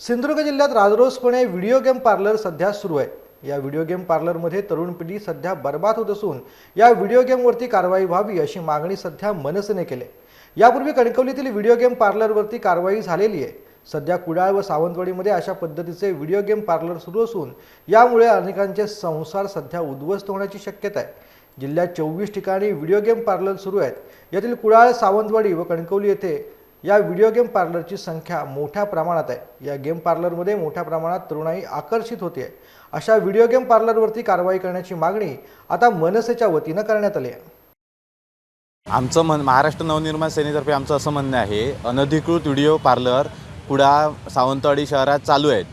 सिंधुदुर्ग जिल्ह्यात राजरोसपणे video game parlour सध्या सुरू आहे. या व्हिडिओ गेम पार्लरमध्ये तरुण पिढी सध्या बर्बाद होत असून या व्हिडिओ गेमवरती कारवाई व्हावी अशी मागणी सध्या मनसेने केली आहे. यापूर्वी कणकवलीतील व्हिडिओ गेम पार्लरवरती कारवाई झालेली आहे. सध्या कुडाळ व सावंतवाडीमध्ये अशा पद्धतीचे व्हिडिओ गेम पार्लर सुरू असून यामुळे अनेकांचे संसार सध्या उद्ध्वस्त होण्याची शक्यता आहे. जिल्ह्यात चोवीस ठिकाणी व्हिडिओ गेम पार्लर सुरू आहेत. यातील कुडाळ सावंतवाडी व कणकवली येथे या व्हिडिओ गेम पार्लरची संख्या मोठ्या प्रमाणात आहे. या गेम पार्लरमध्ये मोठ्या प्रमाणात तरुणाई आकर्षित होते. अशा व्हिडिओ गेम पार्लरवरती कारवाई करण्याची मागणी आता मनसेच्या वतीनं करण्यात आली आहे. आमचं मन महाराष्ट्र नवनिर्माण सेनेतर्फे आमचं असं म्हणणं आहे अनधिकृत व्हिडिओ पार्लर कुडा सावंतवाडी शहरात चालू आहेत.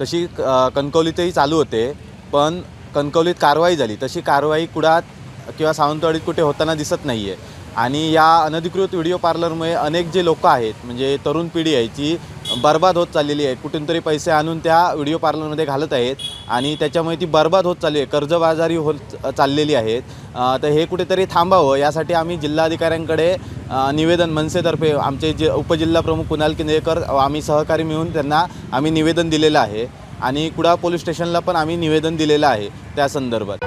तशी कणकवलीतही चालू होते पण कणकवलीत कारवाई झाली. तशी कारवाई कुडात किंवा सावंतवाडीत कुठे होताना दिसत नाही आहे आणि या अनधिकृत व्हिडिओ पार्लरमुळे अनेक जे लोकं आहेत म्हणजे तरुण पिढी आहे ती बर्बाद होत चाललेली आहे. कुठून तरी पैसे आणून त्या व्हिडिओ पार्लरमध्ये घालत आहेत आणि त्याच्यामुळे ती बर्बाद होत चालली आहे. कर्जबाजारी होत चाललेली आहेत. तर हे कुठेतरी थांबावं यासाठी आम्ही जिल्हाधिकाऱ्यांकडे निवेदन मनसेतर्फे आमचे जे उपजिल्हा प्रमुख कुणाल किंदेकर आम्ही सहकारी मिळून त्यांना आम्ही निवेदन दिलेलं आहे. आणि कुडाळ पोलीस स्टेशनला पण आम्ही निवेदन दिलेलं आहे त्या संदर्भात.